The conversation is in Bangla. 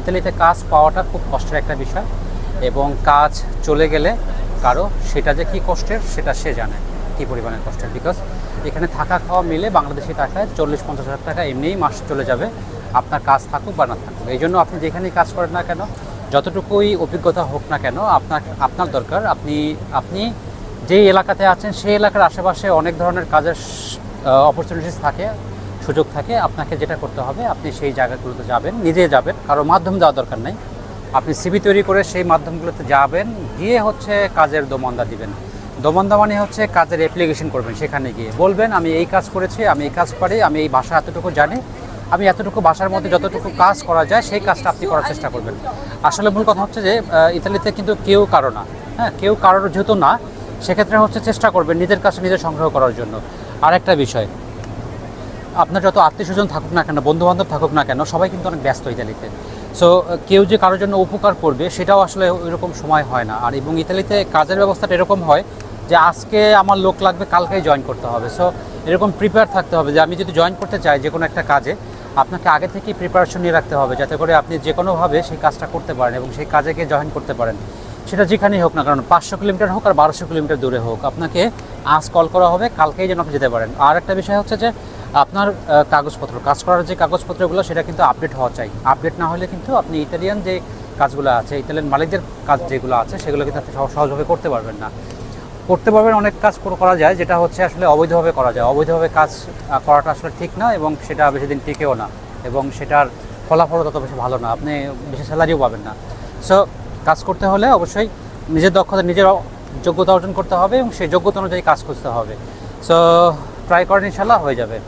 ইতালিতে কাজ পাওয়াটা খুব কষ্টের একটা বিষয় এবং কাজ চলে গেলে কারও সেটা যে কী কষ্টের, সেটা সে জানে কী পরিমাণের কষ্টের। বিকজ এখানে থাকা খাওয়া মিলে বাংলাদেশি টাকায় চল্লিশ পঞ্চাশ হাজার টাকা এমনিই মাস চলে যাবে, আপনার কাজ থাকুক বা না থাকুক। এই জন্য আপনি যেখানেই কাজ করেন না কেন, যতটুকুই অভিজ্ঞতা হোক না কেন আপনার আপনার দরকার, আপনি আপনি যেই এলাকাতে আছেন, সেই এলাকার আশেপাশে অনেক ধরনের কাজের অপরচুনিটিস থাকে। সুযোগ থাকে, আপনাকে যেটা করতে হবে, আপনি সেই জায়গাগুলোতে যাবেন, নিজে যাবেন, কারও মাধ্যম যাওয়ার দরকার নেই। আপনি সিবি তৈরি করে সেই মাধ্যমগুলোতে যাবেন, গিয়ে হচ্ছে কাজের দোমন্দা দিবেন। দোমন্দা মানে হচ্ছে কাজের অ্যাপ্লিকেশন করবেন সেখানে গিয়ে। বলবেন, আমি এই কাজ করেছি, আমি এই কাজ পারি, আমি এই ভাষা এতটুকু জানি, আমি এতটুকু ভাষার মধ্যে যতটুকু কাজ করা যায়, সেই কাজটা আপনি করার চেষ্টা করবেন। আসলে মূল কথা হচ্ছে যে ইতালিতে কিন্তু কেউ কারও না হ্যাঁ? কেউ কারোর যেহেতু না, সেক্ষেত্রে হচ্ছে চেষ্টা করবেন নিজের কাছে নিজে সংগ্রহ করার জন্য। আর একটা বিষয় আপনার যত আত্মীয় স্বজন থাকুক না কেন বন্ধু বান্ধব থাকুক না কেন, সবাই কিন্তু অনেক ব্যস্ত ইতালিতে। সো কেউ যে কারোর জন্য উপকার করবে, সেটাও আসলে ওইরকম সময় হয় না। আর এবং ইতালিতে কাজের ব্যবস্থাটা এরকম হয় যে আজকে আমার লোক লাগবে, কালকেই জয়েন করতে হবে। সো এরকম প্রিপেয়ার থাকতে হবে যে আমি যদি জয়েন করতে চাই যে কোনো একটা কাজে, আপনাকে আগে থেকেই প্রিপারেশন নিয়ে রাখতে হবে যাতে করে আপনি যে কোনোভাবে সেই কাজটা করতে পারেন এবং সেই কাজে গিয়ে জয়েন করতে পারেন। সেটা যেখানেই হোক না কারণ পাঁচশো কিলোমিটার হোক আর বারোশো কিলোমিটার দূরে হোক, আপনাকে আজ কল করা হবে, কালকেই যেন আপনি যেতে পারেন। আর একটা বিষয় হচ্ছে যে আপনার কাগজপত্র, কাজ করার যে কাগজপত্রগুলো, সেটা কিন্তু আপডেট হওয়া চাই। আপডেট না হলে কিন্তু আপনি ইতালিয়ান যে কাজগুলো আছে ইতালিয়ান মালিকদের কাজ যেগুলো আছে, সেগুলো কিন্তু আপনি সহ- সহজভাবে করতে পারবেন না। করতে পারবেন অনেক কাজ করা যায়, যেটা হচ্ছে আসলে অবৈধভাবে করা যায়। অবৈধভাবে কাজ করাটা আসলে ঠিক না এবং সেটা বেশি দিন টিকেও না এবং সেটার ফলাফল তত বেশি ভালো না। আপনি বেশি স্যালারিও পাবেন না। সো কাজ করতে হলে অবশ্যই নিজের দক্ষতা, নিজের যোগ্যতা অর্জন করতে হবে এবং সেই যোগ্যতা অনুযায়ী কাজ খুঁজতে হবে। সো ট্রাই করেন ইনশাল্লাহ হয়ে যাবে।